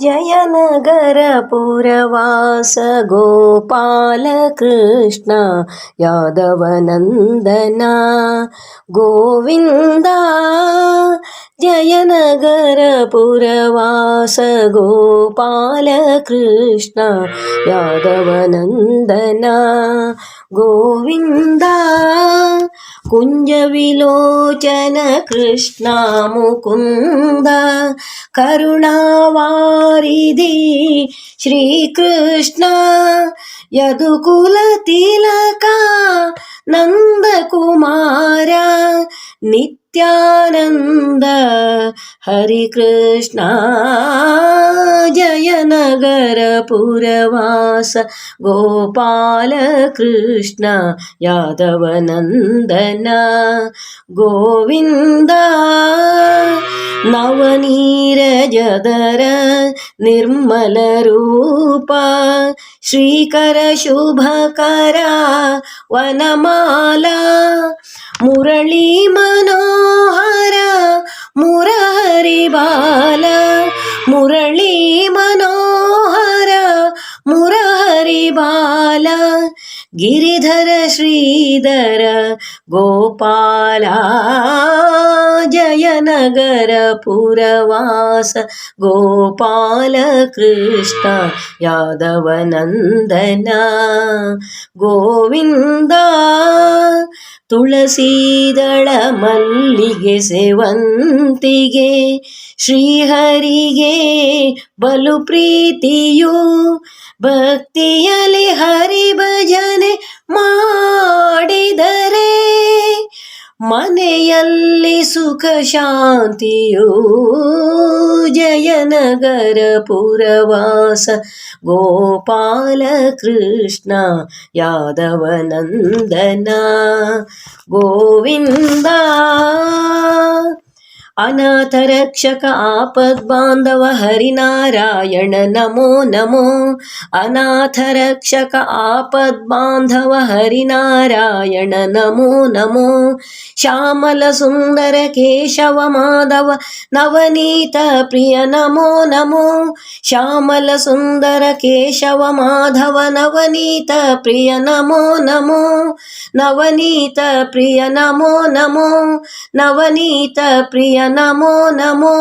जयनगरपुरवास गोपालकृष्ण यादवनन्दना गोविन्दा जयनगरपुरवास गोपालकृष्ण यादवनन्दना गोविन्दा कुञ्जविलोचन कृष्णा मुकुन्द करुणावारिधि श्रीकृष्ण यदुकुलतिलका नन्दकुमार नित्यानन्द हरिकृष्ण जयनगरपुरवास गोपालकृष्ण यादवनन्दन गोविन्द नवनीरजदर निर्मलरूप श्रीकरशुभकरा वनमाला मुरळी मुरहरिबाल मुरळी मनोहर मुरहरिबाल गिरिधर श्रीधर गोपाला जयनगरपुरवास गोपालकृष्ण यादवनन्दना गोविन्दा ತುಳಸೀದಳ ಮಲ್ಲಿಗೆ ಸೇವಂತಿಗೆ ಶ್ರೀಹರಿಗೆ ಬಲು ಪ್ರೀತಿಯು ಭಕ್ತಿಯಲ್ಲಿ ಹರಿ ಭಜನೆ ಮಾಡಿದರೆ ಮನೆಯಲ್ಲಿ सुखशान्तियो जयनगरपुरवास गोपालकृष्ण यादवनन्दना गोविन्दा अनाथरक्षक आपद्बान्धव हरिनारायण नमो नमो अनाथरक्षक आपद्बान्धव हरिनारायण नमो नमो श्यामलसुन्दर केशव माधव नवनीत प्रिय नमो नमो श्यामलसुन्दर केशव माधव नवनीत प्रिय नमो नमो नवनीत प्रिय नमो नमो नवनीत प्रिय శివాయ నమో నమో